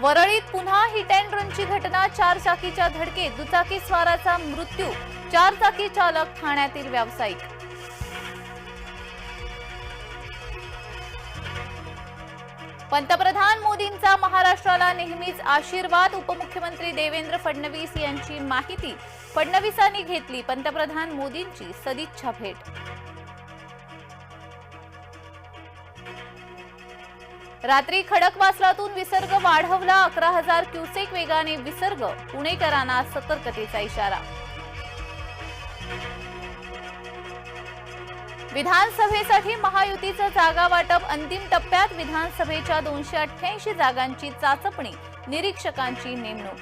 वरळीत पुन्हा hit and रनची घटना. चार चाकीच्या धडकेत दुचाकी स्वाराचा मृत्यू. चार चाकी चालक ठाण्यातील व्यावसायिक. पंतप्रधान मोदींचा महाराष्ट्राला नेहमीच आशीर्वाद. उपमुख्यमंत्री देवेंद्र फडणवीस यांची माहिती फडणवीसांनी घेतली. पंतप्रधान मोदींची सदिच्छा भेट. रात्री खडकवासलातून विसर्ग वाढवला अकरा हजार क्युसेक वेगाने विसर्ग पुणेकरांना सतर्कतेचा इशारा. विधानसभेसाठी महायुतीचं जागा वाटप अंतिम टप्प्यात विधानसभेच्या दोनशे अठ्ठ्याऐंशी जागांची चाचपणी निरीक्षकांची नेमणूक.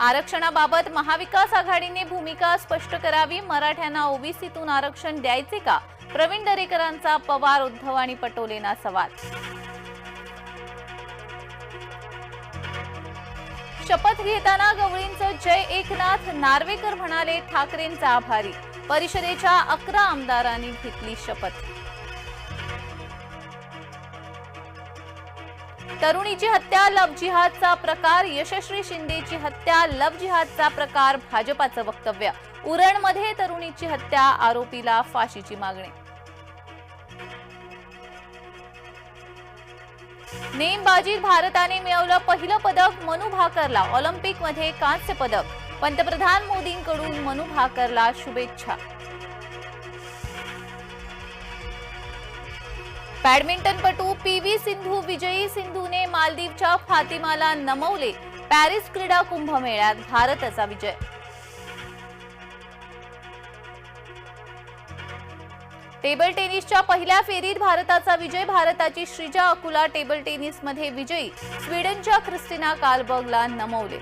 आरक्षणाबाबत महाविकास आघाडीने भूमिका स्पष्ट करावी मराठ्यांना ओबीसीतून आरक्षण द्यायचे का? प्रवीण दरेकरांचा पवार उद्धव आणि पटोलेंना सवाल. शपथ घेताना गवळींचं जय एकनाथ नार्वेकर म्हणाले ठाकरेंचा आभारी. परिषदेच्या अकरा आमदारांनी घेतली शपथ. तरुणीची हत्या लव जिहादचा प्रकार यशस्वी शिंदेची हत्या लव जिहादचा प्रकार भाजपाचं वक्तव्य. उरणमध्ये तरुणीची हत्या आरोपीला फाशीची मागणी. नेमबाजीत भारताने मिळवलं पहिलं पदक मनु भाकरला. ऑलिम्पिकमध्ये कांस्य पदक. पंतप्रधान मोदींकडून मनु भाकरला शुभेच्छा. बॅडमिंटनपटू पी व्ही सिंधू विजयी सिंधूने मालदीवच्या फातिमाला नमवले. पॅरिस क्रीडा कुंभमेळ्यात भारताचा विजय. टेबल टेनिसच्या पहिल्या फेरीत भारताचा विजय भारताची श्रीजा अकुला टेबल टेनिसमध्ये विजयी. स्वीडनच्या क्रिस्टिना कालबगला नमवले.